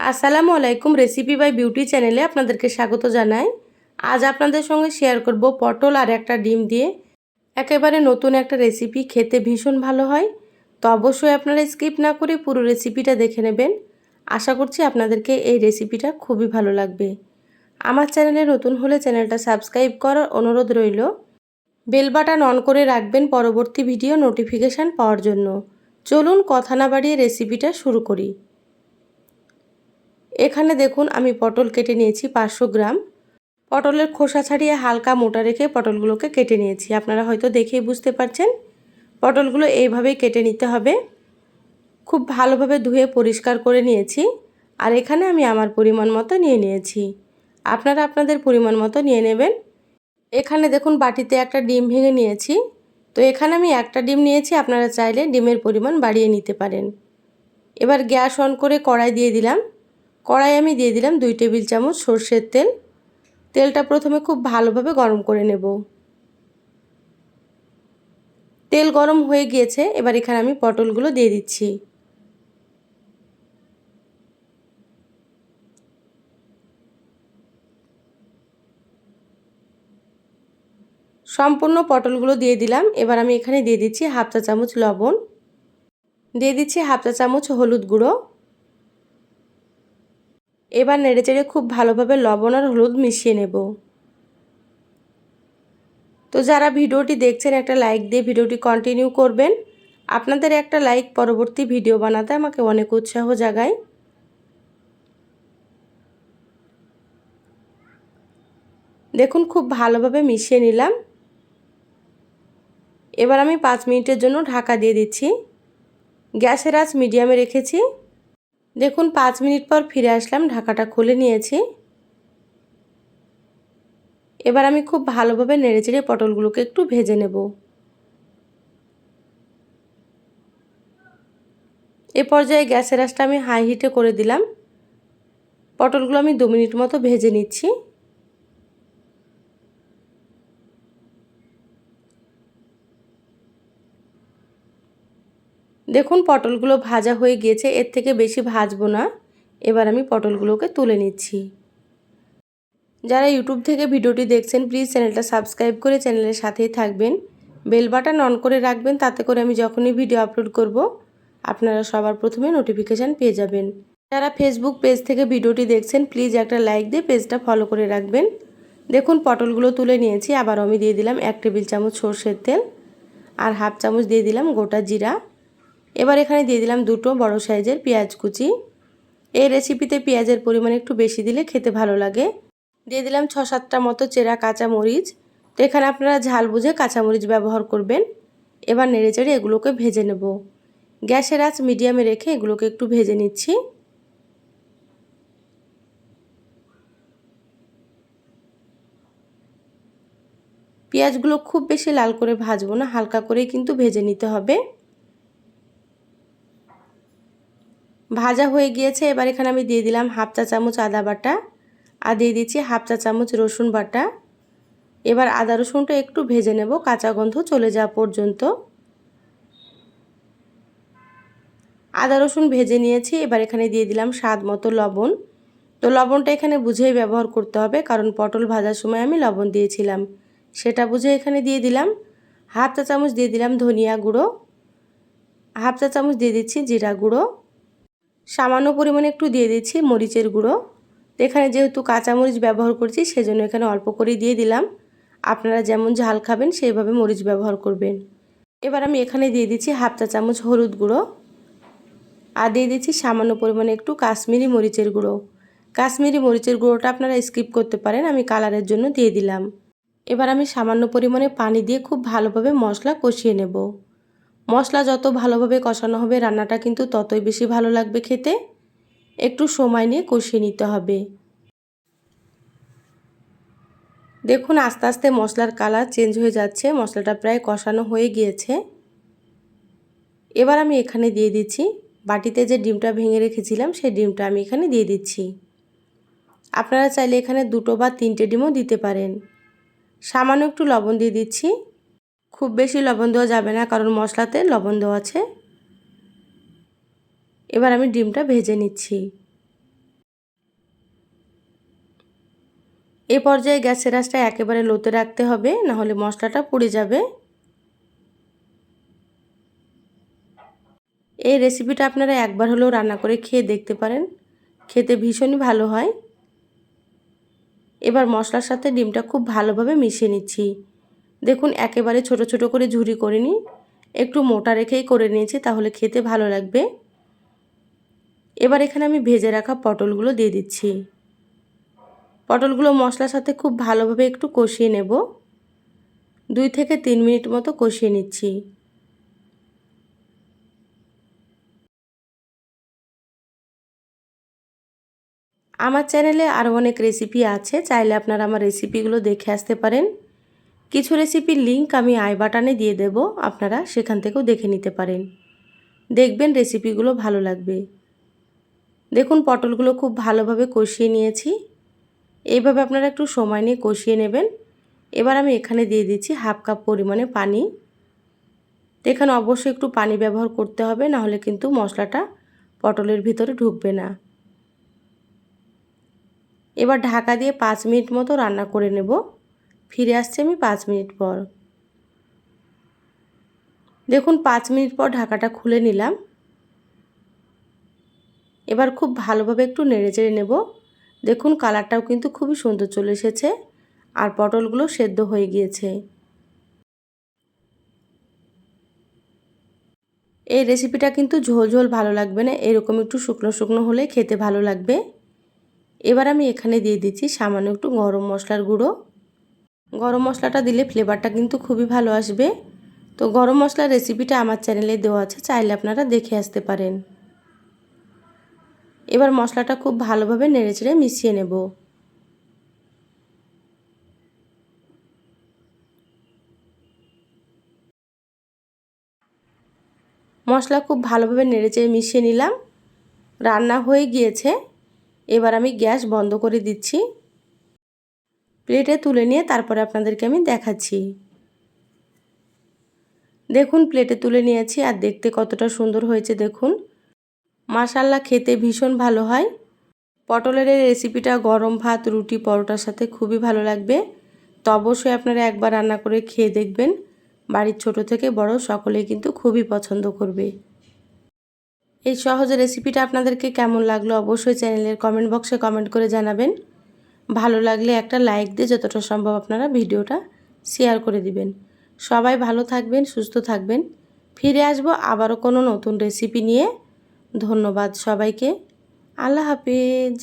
আসসালামু আলাইকুম recipe by beauty চ্যানেলে আপনাদেরকে স্বাগত জানাই। আজ আপনাদের সঙ্গে শেয়ার করব পটল আর একটা ডিম দিয়ে। একেবারে নতুন একটা রেসিপি খেতে ভীষণ ভালো হয়। তো অবশ্যই আপনারা স্কিপ না করে পুরো রেসিপিটা দেখে নেবেন। আশা করছি আপনাদেরকে এই রেসিপিটা খুবই ভালো লাগবে। আমার চ্যানেলে নতুন হলে চ্যানেলটা সাবস্ক্রাইব করার অনুরোধ রইল। বেল বাটন অন করে রাখবেন পরবর্তী ভিডিও নোটিফিকেশান পাওয়ার জন্য। চলুন কথা না বাড়িয়ে রেসিপিটা শুরু করি। এখানে দেখুন আমি পটল কেটে নিয়েছি পাঁচশো গ্রাম। পটলের খোসা ছাড়িয়ে হালকা মোটা রেখে পটলগুলোকে কেটে নিয়েছি। আপনারা হয়তো দেখেই বুঝতে পারছেন। পটলগুলো এইভাবেই কেটে নিতে হবে। খুব ভালোভাবে ধুয়ে পরিষ্কার করে নিয়েছি। আর এখানে আমি আমার পরিমাণ মতো নিয়ে নিয়েছি। আপনারা আপনাদের পরিমাণ মতো নিয়ে নেবেন। এখানে দেখুন বাটিতে একটা ডিম ভেঙে নিয়েছি। তো এখানে আমি একটা ডিম নিয়েছি, আপনারা চাইলে ডিমের পরিমাণ বাড়িয়ে নিতে পারেন। এবার গ্যাস অন করে কড়াই দিয়ে দিলাম। কড়াই আমি দিয়ে দিলাম দুই টেবিল চামচ সর্ষের তেল। তেলটা প্রথমে খুব ভালোভাবে গরম করে নেব। তেল গরম হয়ে গিয়েছে, এবার এখানে আমি পটলগুলো দিয়ে দিচ্ছি। সম্পূর্ণ পটলগুলো দিয়ে দিলাম, এবার আমি এখানে দিয়ে দিচ্ছি হাফ চা চামচ লবণ। দিয়ে দিচ্ছি হাফ চা চামচ হলুদ গুঁড়ো। এবার নেড়েচেড়ে খুব ভালোভাবে লবণ আর হলুদ মিশিয়ে নেব। তো যারা ভিডিওটি দেখছেন, একটা লাইক দিয়ে ভিডিওটি কন্টিনিউ করবেন। আপনাদের একটা লাইক পরবর্তী ভিডিও বানাতে আমাকে অনেক উৎসাহ জাগায়। দেখুন, খুব ভালোভাবে মিশিয়ে নিলাম। এবার আমি পাঁচ মিনিটের জন্য ঢাকা দিয়ে দিচ্ছি। গ্যাসের আঁচ মিডিয়ামে রেখেছি। দেখুন, পাঁচ মিনিট পর ফিরে আসলাম, ঢাকাটা খুলে নিয়েছি। এবার আমি খুব ভালোভাবে নেড়েচেড়ে পটলগুলোকে একটু ভেজে নেব। এ পর্যায়ে গ্যাসের আঁচটা আমি হাই হিটে করে দিলাম। পটলগুলো আমি দু মিনিট মতো ভেজে নিচ্ছি। দেখুন, পটলগুলো ভাজা হয়ে গিয়েছে, এর থেকে বেশি ভাজবো না। এবার আমি পটলগুলোকে তুলে নিচ্ছি। যারা ইউটিউব থেকে ভিডিওটি দেখছেন, প্লিজ চ্যানেলটা সাবস্ক্রাইব করে চ্যানেলের সাথেই থাকবেন। বেল বাটন অন করে রাখবেন, তাতে করে আমি যখনই ভিডিও আপলোড করব, আপনারা সবার প্রথমে নোটিফিকেশান পেয়ে যাবেন। যারা ফেসবুক পেজ থেকে ভিডিওটি দেখছেন, প্লিজ একটা লাইক দিয়ে পেজটা ফলো করে রাখবেন। দেখুন, পটলগুলো তুলে নিয়েছি আবার আমি দিয়ে দিলাম এক টেবিল চামচ সর্ষের তেল, আর হাফ চামচ দিয়ে দিলাম গোটা জিরা। এবার এখানে দিয়ে দিলাম দুটো বড় সাইজের পেঁয়াজ কুচি। এই রেসিপিতে পেঁয়াজের পরিমাণ একটু বেশি দিলে খেতে ভালো লাগে। দিয়ে দিলাম ছ সাতটা মতো চেরা কাঁচা মরিচ তো এখানে আপনারা ঝাল বুঝে কাঁচামরিচ ব্যবহার করবেন। এবার নেড়ে চেড়ে এগুলোকে ভেজে নেব। গ্যাসের আঁচ মিডিয়ামে রেখে এগুলোকে একটু ভেজে নিচ্ছি। পেঁয়াজগুলো খুব বেশি লাল করে ভাজবো না, হালকা করেই কিন্তু ভেজে নিতে হবে। ভাজা হয়ে গিয়েছে, এবার এখানে আমি দিয়ে দিলাম হাফ চা চামচ আদা বাটা আর দিয়ে দিচ্ছি হাফ চা চামচ রসুন বাটা। এবার আদা রসুনটা একটু ভেজে নেব, কাঁচা গন্ধ চলে যাওয়া পর্যন্ত। আদা রসুন ভেজে নিয়েছি, এবার এখানে দিয়ে দিলাম স্বাদ মতো লবণ। তো লবণটা এখানে বুঝেই ব্যবহার করতে হবে, কারণ পটল ভাজার সময় আমি লবণ দিয়েছিলাম। সেটা বুঝে এখানে দিয়ে দিলাম। হাফ চা চামচ দিয়ে দিলাম ধনিয়া গুঁড়ো। হাফ চা চামচ দিয়ে দিচ্ছি জিরা গুঁড়ো। সামান্য পরিমাণে একটু দিয়ে দিচ্ছি মরিচের গুঁড়ো। তো এখানে যেহেতু কাঁচামরিচ ব্যবহার করছি, সেজন্য এখানে অল্প করেই দিয়ে দিলাম। আপনারা যেমন ঝাল খাবেন, সেইভাবে মরিচ ব্যবহার করবেন। এবার আমি এখানে দিয়ে দিচ্ছি হাফ চা চামচ হলুদ গুঁড়ো। আর দিয়ে দিচ্ছি সামান্য পরিমাণে একটু কাশ্মীরি মরিচের গুঁড়ো। কাশ্মীরি মরিচের গুঁড়োটা আপনারা স্কিপ করতে পারেন, আমি কালারের জন্য দিয়ে দিলাম। এবার আমি সামান্য পরিমাণে পানি দিয়ে খুব ভালোভাবে মশলা কষিয়ে নেব। মশলা যত ভালোভাবে কষানো হবে, রান্নাটা কিন্তু ততই বেশি ভালো লাগবে খেতে। একটু সময় নিয়ে কষিয়ে নিতে হবে। দেখুন, আস্তে আস্তে মশলার কালার চেঞ্জ হয়ে যাচ্ছে, মশলাটা প্রায় কষানো হয়ে গিয়েছে। এবার আমি এখানে দিয়ে দিচ্ছি, বাটিতে যে ডিমটা ভেঙে রেখেছিলাম, সেই ডিমটা আমি এখানে দিয়ে দিচ্ছি। আপনারা চাইলে এখানে দুটো বা তিনটে ডিমও দিতে পারেন। সামান্য একটু লবণ দিয়ে দিচ্ছি। খুব বেশি লবণ দেওয়া যাবে না, কারণ মশলাতে লবণ দেওয়া আছে। এবার আমি ডিমটা ভেজে নিচ্ছি। এ পর্যায়ে গ্যাসের আঁচটা একেবারে লোতে রাখতে হবে, নাহলে মশলাটা পুড়ে যাবে। এই রেসিপিটা আপনারা একবার হলেও রান্না করে খেয়ে দেখতে পারেন। খেতে ভীষণই ভালো হয়। এবার মশলার সাথে ডিমটা খুব ভালোভাবে মিশিয়ে নিচ্ছি। দেখুন, একেবারে ছোট ছোট করে ঝুরি করে নিই। একটু মোটা রেখেই করে নিয়েছি, তাহলে খেতে ভালো লাগবে। এবার এখানে আমি ভেজে রাখা পটলগুলো দিয়ে দিচ্ছি। পটলগুলো মশলার সাথে খুব ভালোভাবে একটু কষিয়ে নেব। দুই থেকে তিন মিনিট মতো কষিয়ে নিচ্ছি। আমার চ্যানেলে আরও অনেক রেসিপি আছে, চাইলে আপনারা আমার রেসিপিগুলো দেখে আসতে পারেন। কিছু রেসিপির লিঙ্ক আমি আই বাটানে দিয়ে দেব, আপনারা সেখান থেকেও দেখে নিতে পারেন। দেখবেন রেসিপিগুলো ভালো লাগবে। দেখুন পটলগুলো খুব ভালোভাবে কষিয়ে নিয়েছি। এইভাবে আপনারা একটু সময় নিয়ে কষিয়ে নেবেন। এবার আমি এখানে দিয়ে দিচ্ছি হাফ কাপ পরিমাণে পানি। তো এখানে অবশ্যই একটু পানি ব্যবহার করতে হবে, নাহলে কিন্তু মশলাটা পটলের ভিতরে ঢুকবে না। এবার ঢাকা দিয়ে পাঁচ মিনিট মতো রান্না করে নেব। ফিরে আসছি আমি পাঁচ মিনিট পর। দেখুন, পাঁচ মিনিট পর ঢাকাটা খুলে নিলাম। এবার খুব ভালোভাবে একটু নেড়ে চেড়ে নেব। দেখুন, কালারটাও কিন্তু খুবই সুন্দর চলে এসেছে আর পটলগুলো সেদ্ধ হয়ে গিয়েছে। এই রেসিপিটা কিন্তু ঝোল ঝোল ভালো লাগবে না, এরকম একটু শুকনো শুকনো হলে খেতে ভালো লাগবে। এবার আমি এখানে দিয়ে দিচ্ছি সামান্য একটু গরম মশলার গুঁড়ো। গরম মশলাটা দিলে ফ্লেভারটা কিন্তু খুবই ভালো আসবে। তো গরম মশলার রেসিপিটা আমার চ্যানেলে দেওয়া আছে, চাইলে আপনারা দেখে আসতে পারেন। এবার মশলাটা খুব ভালোভাবে নেড়েচেড়ে মিশিয়ে নেব। মশলা খুব ভালোভাবে নেড়েচেড়ে মিশিয়ে নিলাম। রান্না হয়ে গিয়েছে। এবার আমি গ্যাস বন্ধ করে দিচ্ছি। প্লেটে তুলে নিয়ে তারপরে আপনাদেরকে আমি দেখাচ্ছি। দেখুন প্লেটে তুলে নিয়েছি আর দেখতে কতটা সুন্দর হয়েছে, দেখুন। মাসাল্লা খেতে ভীষণ ভালো হয়। পটলের এই রেসিপিটা গরম ভাত, রুটি, পরোটার সাথে খুবই ভালো লাগবে। তো অবশ্যই আপনারা একবার রান্না করে খেয়ে দেখবেন। বাড়ির ছোট থেকে বড় সকলেই কিন্তু খুবই পছন্দ করবে। এই সহজ রেসিপিটা আপনাদেরকে কেমন লাগল অবশ্যই চ্যানেলের কমেন্ট বক্সে কমেন্ট করে জানাবেন। ভালো লাগলে একটা লাইক দিয়ে যতটা সম্ভব আপনারা ভিডিওটা শেয়ার করে দিবেন। সবাই ভালো থাকবেন, সুস্থ থাকবেন। ফিরে আসব আবারও কোনো নতুন রেসিপি নিয়ে। ধন্যবাদ সবাইকে। আল্লাহ হাফিজ।